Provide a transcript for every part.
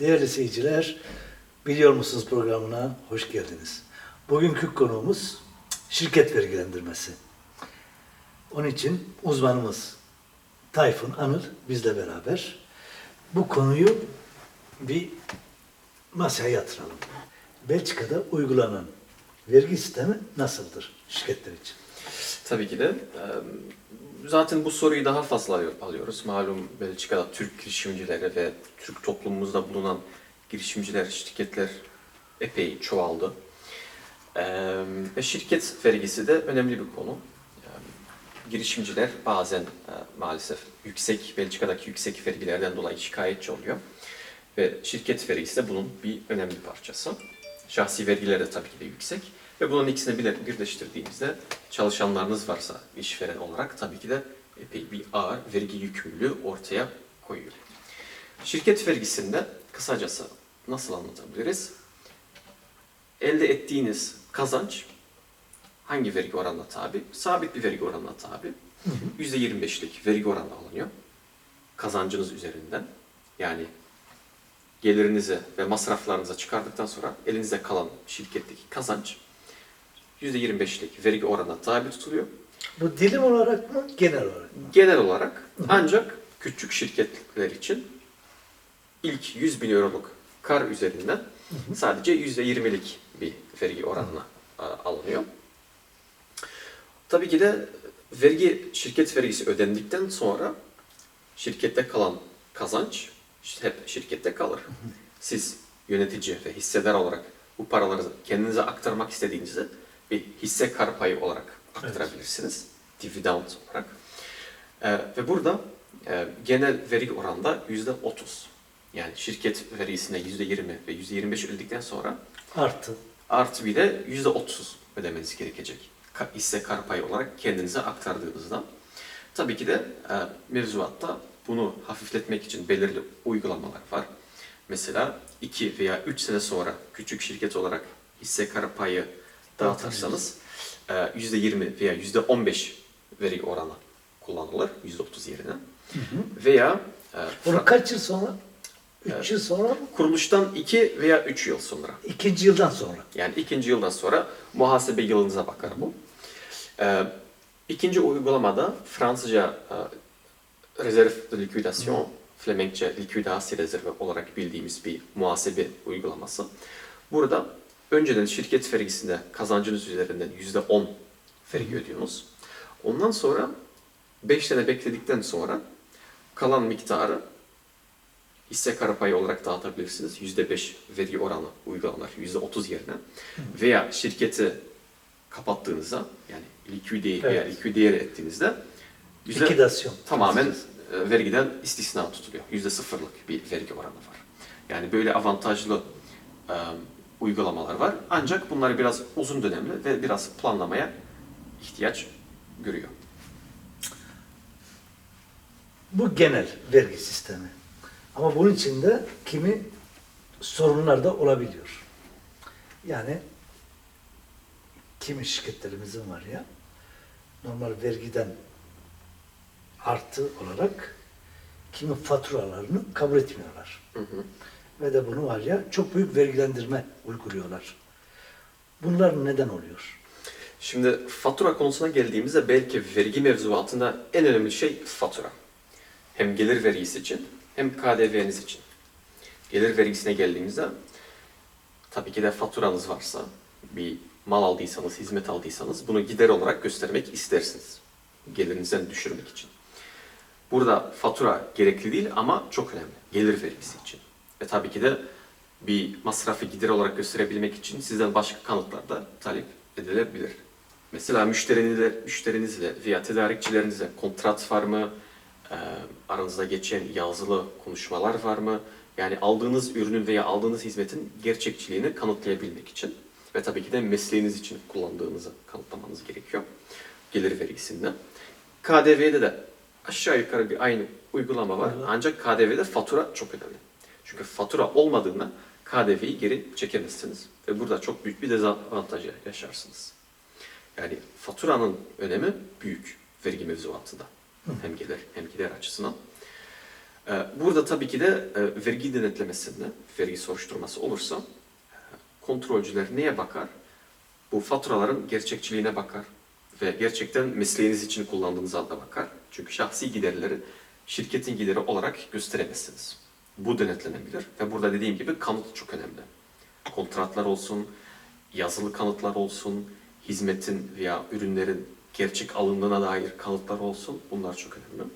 Değerli seyirciler, Biliyor Musunuz programına hoş geldiniz. Bugünkü konuğumuz şirket vergilendirmesi. Onun için uzmanımız Tayfun Anıl bizle beraber bu konuyu bir masaya yatıralım. Belçika'da uygulanan vergi sistemi nasıldır şirketler için? Tabii ki de. Zaten bu soruyu daha fazla alıyor- alıyoruz. Malum Belçika'da Türk girişimcileri ve Türk toplumumuzda bulunan girişimciler, şirketler epey çoğaldı. Ve şirket vergisi de önemli bir konu. Girişimciler bazen maalesef yüksek, Belçika'daki yüksek vergilerden dolayı şikayetçi oluyor. Ve şirket vergisi de bunun bir önemli parçası. Şahsi vergiler de tabii ki de yüksek. Ve bunun ikisini bir- birleştirdiğimizde çalışanlarınız varsa işveren olarak tabii ki de epey bir ağır vergi yükümlülüğü ortaya koyuyor. Şirket vergisinde kısacası nasıl anlatabiliriz? Elde ettiğiniz kazanç hangi vergi oranına tabi? Sabit bir vergi oranına tabi. %25'lik vergi oranı alınıyor. Kazancınız üzerinden. Yani gelirinizi ve masraflarınızı çıkardıktan sonra elinizde kalan şirketteki kazanç %25'lik vergi oranına tabi tutuluyor. Bu dilim olarak mı, genel olarak mı? Genel olarak ancak küçük şirketler için ilk 100 bin euroluk kar üzerinden sadece %20'lik bir vergi oranına alınıyor. Tabii ki de vergi şirket vergisi ödendikten sonra şirkette kalan kazanç hep şirkette kalır. Siz yönetici ve hissedar olarak bu paraları kendinize aktarmak istediğinizde bir hisse kar payı olarak aktarabilirsiniz. Dividend olarak. Ee, ve burada e, genel vergi oranda yüzde 30. Yani şirket vergisine yüzde 20 ve yüzde 25 ödedikten sonra Artı. artı bir de yüzde 30 ödemeniz gerekecek. Ka- hisse kar payı olarak kendinize aktardığınızda. Tabii ki de e, mevzuatta bunu hafifletmek için belirli uygulamalar var. Mesela 2 veya 3 sene sonra küçük şirket olarak hisse kar payı dağıtırsanız e, %20 veya %15 vergi oranı kullanılır %30 yerine. Veya e, Bunu kaç yıl sonra? Üç Evet. yıl sonra mı? kuruluştan 2 veya 3 yıl sonra. İkinci yıldan sonra. Yani ikinci yıldan sonra muhasebe yılınıza bakar bu. Ee, ikinci uygulamada Fransızca e, rezerv de likvidasyon, Flemenkçe likvidasyon rezervi olarak bildiğimiz bir muhasebe uygulaması. Burada önceden şirket vergisinde kazancınız üzerinden %10 vergi ödüyorsunuz. Ondan sonra 5 sene bekledikten sonra kalan miktarı hisse kara payı olarak dağıtabilirsiniz. %5 vergi oranı uygulanır %30 yerine. Veya şirketi kapattığınızda yani likvide veya Evet. likvideye ettiğinizde yüzde- Likidasyon. tamamen e, vergiden istisna tutuluyor. Yüzde sıfırlık bir vergi oranı var. Yani böyle avantajlı e, uygulamalar var. Ancak bunlar biraz uzun dönemli ve biraz planlamaya ihtiyaç görüyor. Bu genel vergi sistemi. Ama bunun içinde kimi sorunlar da olabiliyor. Yani kimi şirketlerimizin var ya normal vergiden artı olarak kimi faturalarını kabul etmiyorlar. Hı hı. Ve de bunu var ya çok büyük vergilendirme uyguluyorlar. Bunlar neden oluyor? Şimdi fatura konusuna geldiğimizde belki vergi mevzuatında en önemli şey fatura. Hem gelir vergisi için hem KDV'niz için. Gelir vergisine geldiğimizde tabii ki de faturanız varsa bir mal aldıysanız, hizmet aldıysanız bunu gider olarak göstermek istersiniz. Gelirinizden düşürmek için. Burada fatura gerekli değil ama çok önemli. Gelir vergisi için. Ve tabii ki de bir masrafı gider olarak gösterebilmek için sizden başka kanıtlar da talep edilebilir. Mesela müşterinizle, müşterinizle veya tedarikçilerinizle kontrat var mı? Ee, aranızda geçen yazılı konuşmalar var mı? Yani aldığınız ürünün veya aldığınız hizmetin gerçekçiliğini kanıtlayabilmek için ve tabii ki de mesleğiniz için kullandığınızı kanıtlamanız gerekiyor. Gelir vergisinden. KDV'de de aşağı yukarı bir aynı uygulama var. Ancak KDV'de fatura çok önemli. Çünkü fatura olmadığında KDV'yi geri çekemezsiniz. Ve burada çok büyük bir dezavantaj yaşarsınız. Yani faturanın önemi büyük vergi mevzuatında. Hem gelir hem gider açısından. Ee, Burada tabii ki de e, vergi denetlemesinde, vergi soruşturması olursa e, kontrolcüler neye bakar? Bu faturaların gerçekçiliğine bakar ve gerçekten mesleğiniz için kullandığınız anda bakar. Çünkü şahsi giderleri şirketin gideri olarak gösteremezsiniz. Bu denetlenebilir ve burada dediğim gibi kanıt çok önemli. Kontratlar olsun, yazılı kanıtlar olsun, hizmetin veya ürünlerin gerçek alındığına dair kanıtlar olsun. Bunlar çok önemli.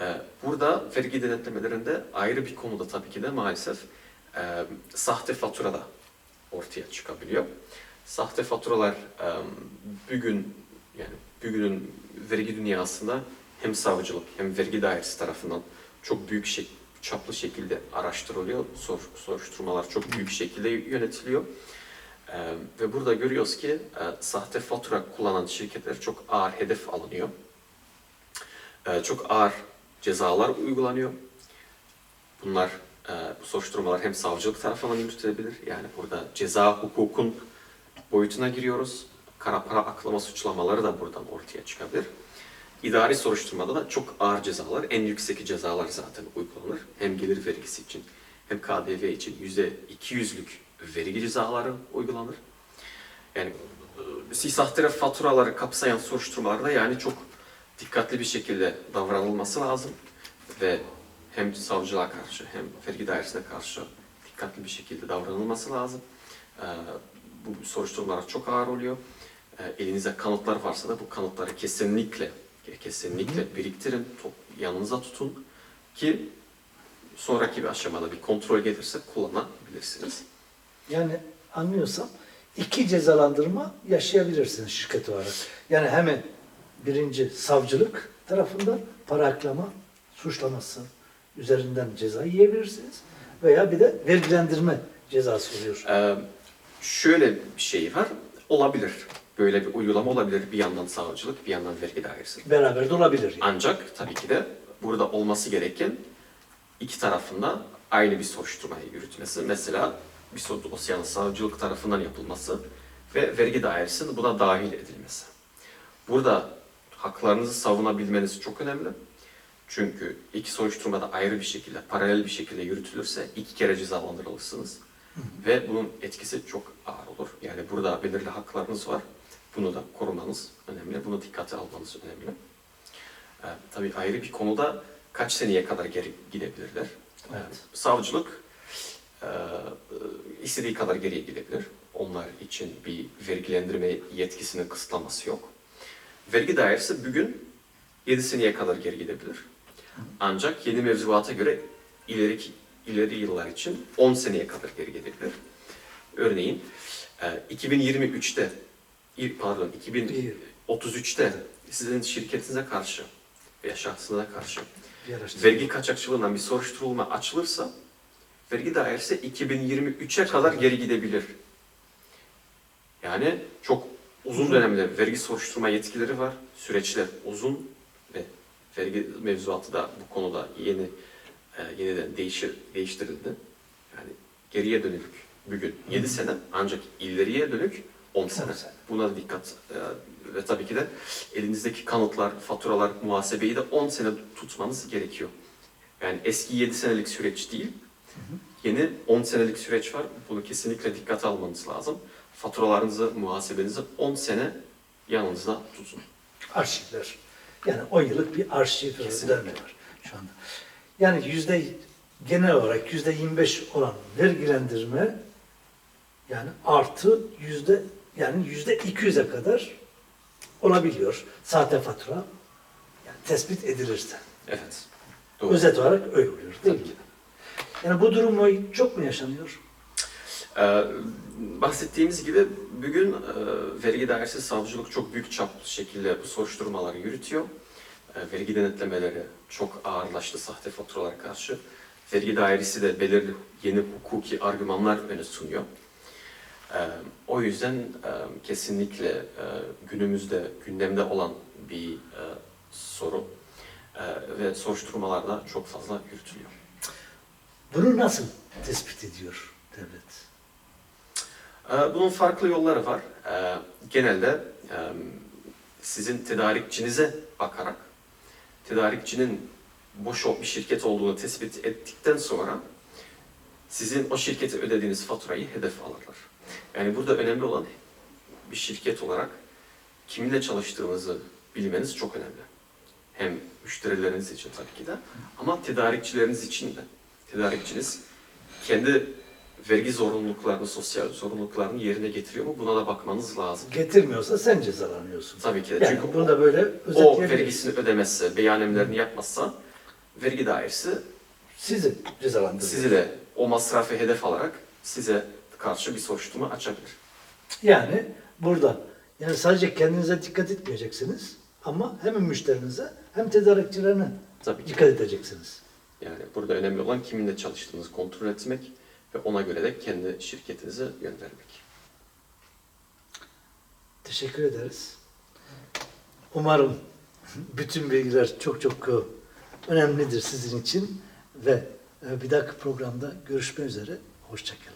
Ee, Burada vergi denetlemelerinde ayrı bir konuda tabii ki de maalesef e, sahte fatura da ortaya çıkabiliyor. Sahte faturalar e, bugün yani bugünün vergi dünyasında hem savcılık hem vergi dairesi tarafından çok büyük şey, çaplı şekilde araştırılıyor. Sor, soruşturmalar çok büyük şekilde yönetiliyor. Ee, ve burada görüyoruz ki e, sahte fatura kullanan şirketler çok ağır hedef alınıyor. Ee, çok ağır cezalar uygulanıyor. Bunlar e, bu soruşturmalar hem savcılık tarafından yürütülebilir. Yani burada ceza hukukun boyutuna giriyoruz. Kara para aklama suçlamaları da buradan ortaya çıkabilir. İdari soruşturmada da çok ağır cezalar, en yüksek cezalar zaten uygulanır. Hem gelir vergisi için hem KDV için yüzde 200'lük vergi cezaları uygulanır. Yani e, sahte faturaları kapsayan soruşturmalarda yani çok dikkatli bir şekilde davranılması lazım ve hem savcılığa karşı hem vergi dairesine karşı dikkatli bir şekilde davranılması lazım. Ee, bu soruşturmalar çok ağır oluyor. Ee, elinizde kanıtlar varsa da bu kanıtları kesinlikle kesinlikle biriktirin, to- yanınıza tutun ki sonraki bir aşamada bir kontrol gelirse kullanabilirsiniz. Yani anlıyorsam iki cezalandırma yaşayabilirsiniz şirket olarak. Yani hemen birinci savcılık tarafından para aklama suçlaması üzerinden ceza yiyebilirsiniz. Veya bir de vergilendirme cezası oluyor. Ee, şöyle bir şey var, olabilir. Böyle bir uygulama olabilir. Bir yandan savcılık, bir yandan vergi dairesi. Beraber de olabilir. Yani. Ancak tabii ki de burada olması gereken iki tarafında aynı bir soruşturmayı yürütmesi. Mesela bir dosyanın savcılık tarafından yapılması ve vergi dairesinin buna dahil edilmesi. Burada haklarınızı savunabilmeniz çok önemli. Çünkü iki soruşturmada ayrı bir şekilde, paralel bir şekilde yürütülürse iki kere cezalandırılırsınız. Ve bunun etkisi çok ağır olur. Yani burada belirli haklarınız var. Bunu da korumanız önemli. Bunu dikkate almanız önemli. Ee, tabii ayrı bir konuda kaç seneye kadar geri gidebilirler? Ee, Evet. savcılık e, istediği kadar geriye gidebilir. Onlar için bir vergilendirme yetkisinin kısıtlaması yok. Vergi dairesi bugün 7 seneye kadar geri gidebilir. Ancak yeni mevzuata göre ileriki ileri yıllar için 10 seneye kadar geri gidebilir. Örneğin e, 2023'te il- pardon 2033'te sizin şirketinize karşı veya şahsınıza karşı vergi kaçakçılığından bir soruşturulma açılırsa vergi dairesi 2023'e kadar geri gidebilir. Yani çok uzun Uzun. dönemde vergi soruşturma yetkileri var. Süreçler uzun ve vergi mevzuatı da bu konuda yeni e, yeniden değişir, değiştirildi. Yani geriye dönük bugün 7 sene ancak ileriye dönük 10 sene. 10 sene. Buna dikkat e, ve tabii ki de elinizdeki kanıtlar, faturalar, muhasebeyi de 10 sene tutmanız gerekiyor. Yani eski 7 senelik süreç değil, yeni 10 senelik süreç var. Bunu kesinlikle dikkate almanız lazım. Faturalarınızı, muhasebenizi 10 sene yanınızda tutun. arşivler. Yani o yıllık bir arşiv ödeme var şu anda. Yani yüzde genel olarak yüzde 25 olan vergilendirme yani artı yüzde yani yüzde 200'e kadar olabiliyor. Sahte fatura yani tespit edilirse. Evet. Doğru. Özet olarak öyle oluyor değil Tabii mi? ki. Yani bu durum mu- çok mu yaşanıyor? Ee, bahsettiğimiz gibi bugün e, vergi dairesi savcılık çok büyük çaplı şekilde bu soruşturmaları yürütüyor. E, vergi denetlemeleri çok ağırlaştı sahte faturalara karşı. Vergi dairesi de belirli yeni hukuki argümanlar öne sunuyor. O yüzden kesinlikle günümüzde gündemde olan bir soru ve soruşturmalarda çok fazla yürütülüyor. Bunu nasıl tespit ediyor devlet? Bunun farklı yolları var. Genelde sizin tedarikçinize bakarak, tedarikçinin boş bir şirket olduğunu tespit ettikten sonra sizin o şirkete ödediğiniz faturayı hedef alırlar. Yani burada önemli olan bir şirket olarak kiminle çalıştığınızı bilmeniz çok önemli. Hem müşterileriniz için tabii ki de ama tedarikçileriniz için de. Tedarikçiniz kendi vergi zorunluluklarını, sosyal zorunluluklarını yerine getiriyor mu? Buna da bakmanız lazım. Getirmiyorsa sen cezalanıyorsun. Tabii ki de. Yani Çünkü bunu da böyle o vergisini ödemezse, beyanemlerini yapmazsa vergi dairesi Sizi cezalandırıyor. sizi de o masrafı hedef alarak size karşı bir soruşturma açabilir. Yani burada yani sadece kendinize dikkat etmeyeceksiniz ama hem müşterinize hem tedarikçilerine Tabii ki. dikkat edeceksiniz. Yani burada önemli olan kiminle çalıştığınızı kontrol etmek ve ona göre de kendi şirketinizi yönlendirmek. Teşekkür ederiz. Umarım bütün bilgiler çok çok e, önemlidir sizin için ve bir dahaki programda görüşmek üzere. Hoşçakalın.